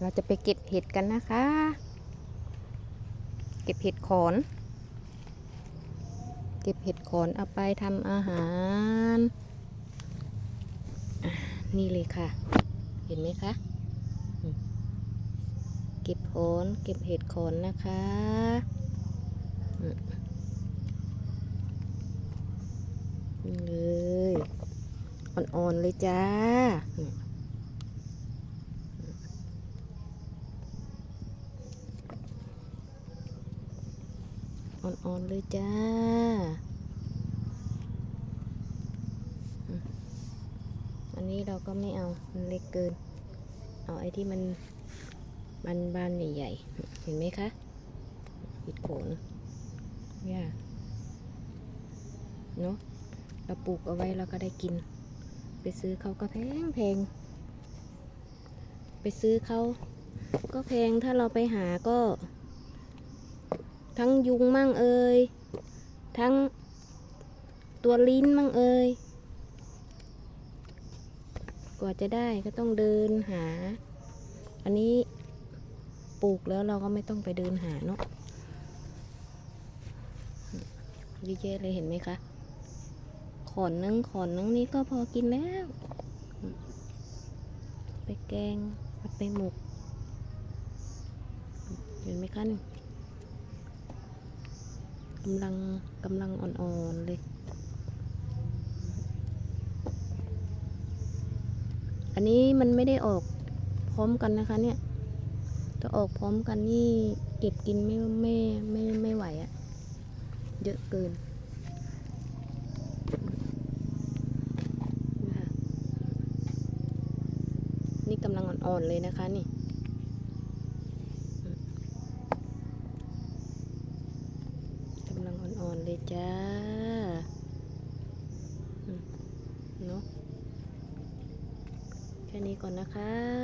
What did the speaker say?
เราจะไปเก็บเห็ดกันนะคะ เก็บเห็ดขอน เก็บเห็ดขอนเอาไปทำอาหาร นี่เลยค่ะ เห็นไหมคะ เก็บขอนเก็บเห็ดขอนนะคะนี่เลย อ่อนๆเลยจ้า อ่อนๆเลยจ้าอันนี้เราก็ไม่เอามันเล็กเกิน เอาไอ้ที่มันมันบานใหญ่ๆ เห็นไหมคะปิดโขนเนี่ยเนาะเราปลูกเอาไว้เราก็ได้กิน ไปซื้อเขาก็แพงแพงไปซื้อเขาก็แพงถ้าเราไปหาก็ ทั้งยุงมั่งเอ่ยทั้งตัวลิ้นมั่งเอ่ยกว่าจะได้ก็ต้องเดินหา อันนี้ปลูกแล้วเราก็ไม่ต้องไปเดินหาเนาะดีเจเลยเห็นไหมคะ ขอนนึงขอนนึงนี่ก็พอกินแล้ว ไปแกงไปหมก เห็นไหมคะนี่ กำลังกำลังอ่อนๆเลยอันนี้มันไม่ได้ออกพร้อมกันนะคะเนี่ยถ้าออกพร้อมกันนี่เก็บกินไม่ไม่ไม่ไม่ไหวอะเยอะเกินนี่กำลังอ่อนๆเลยนะคะนี่อืมกำลังอ่อนๆ เลยจ้าเนาะแค่นี้ก่อนนะคะ